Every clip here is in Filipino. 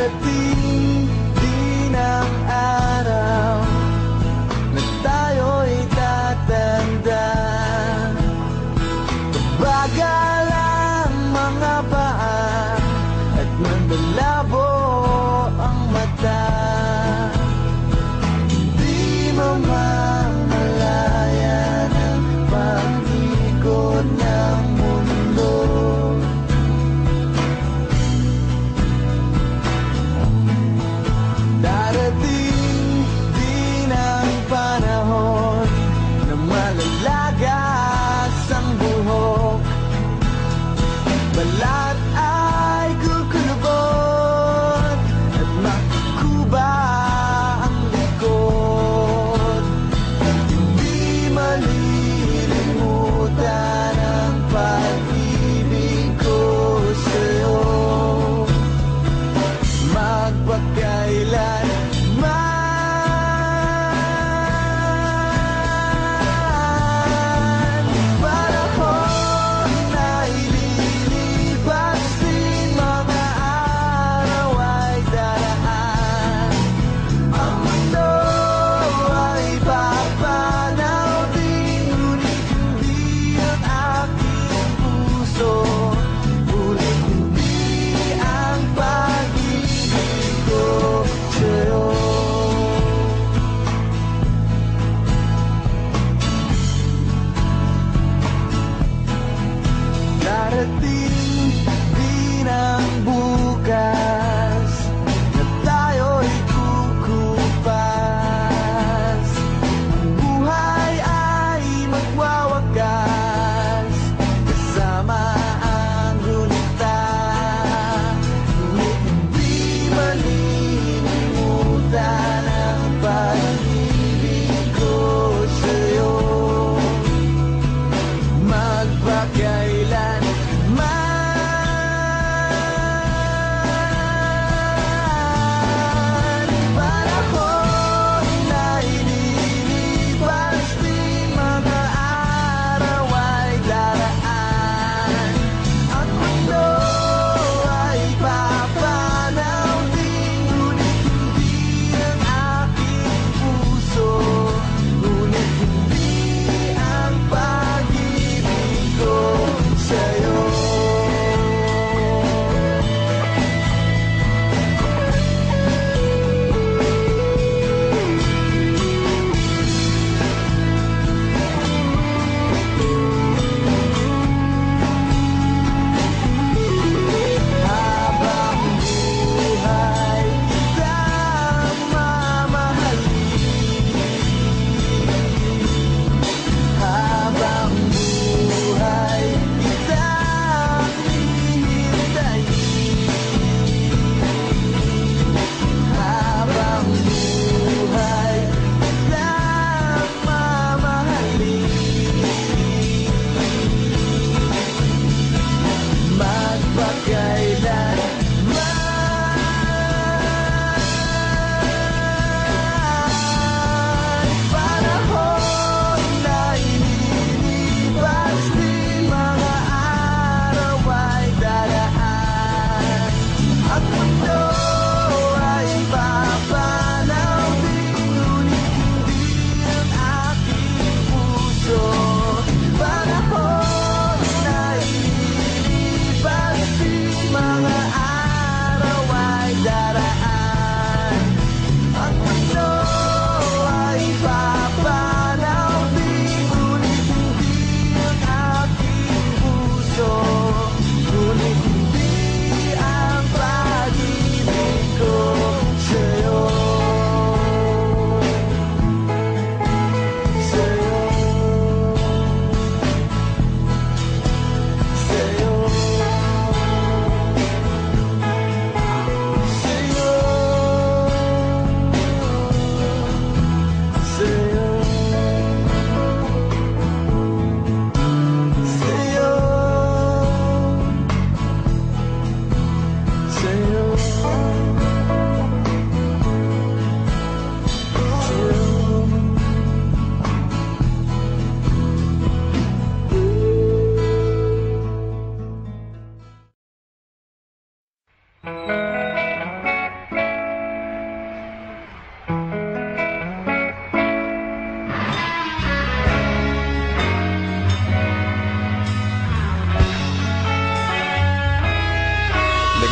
at the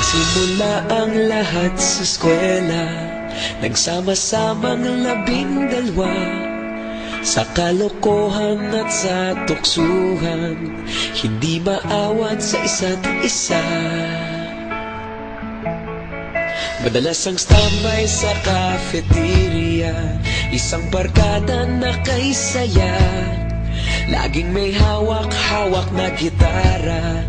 Nagsimula ang lahat sa eskwela Nagsama-samang labing dalwa Sa kalokohan at sa tuksuhan Hindi maawat sa isa't isa. Madalas ang standby sa cafeteria Isang barkada na kaysaya. Laging may hawak-hawak na gitara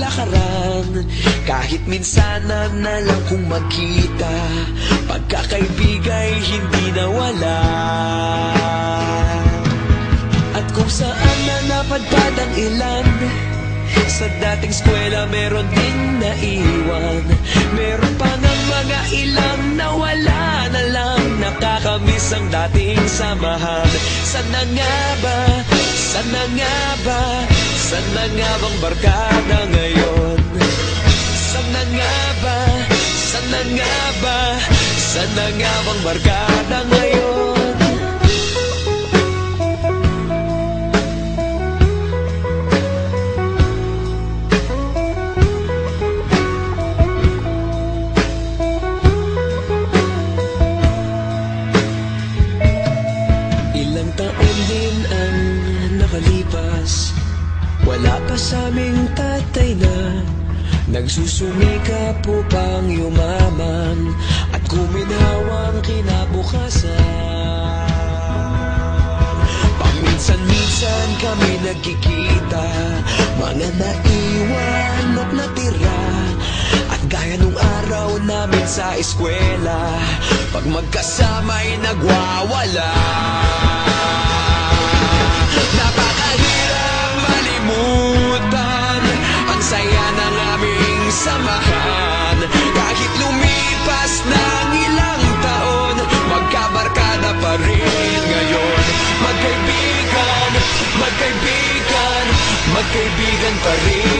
lakaran. Kahit minsan na lang kung magkita Pagkakaibigay hindi nawala. At kung saan na napadpad ang ilan Sa dating eskwela meron din naiwan. Meron pa ng mga ilang nawala na lang Nakakamiss ang dating samahan. Sana nga ba, sana nga ba Sana nga bang barkada ngayon? Sana nga ba, sana nga ba? Sana nga bang barkada ngayon Paminsan-minsan kami nagkikita? Mga naiwan at natira. At gaya nung araw namin sa eskwela Pag magkasama'y nagwawala París.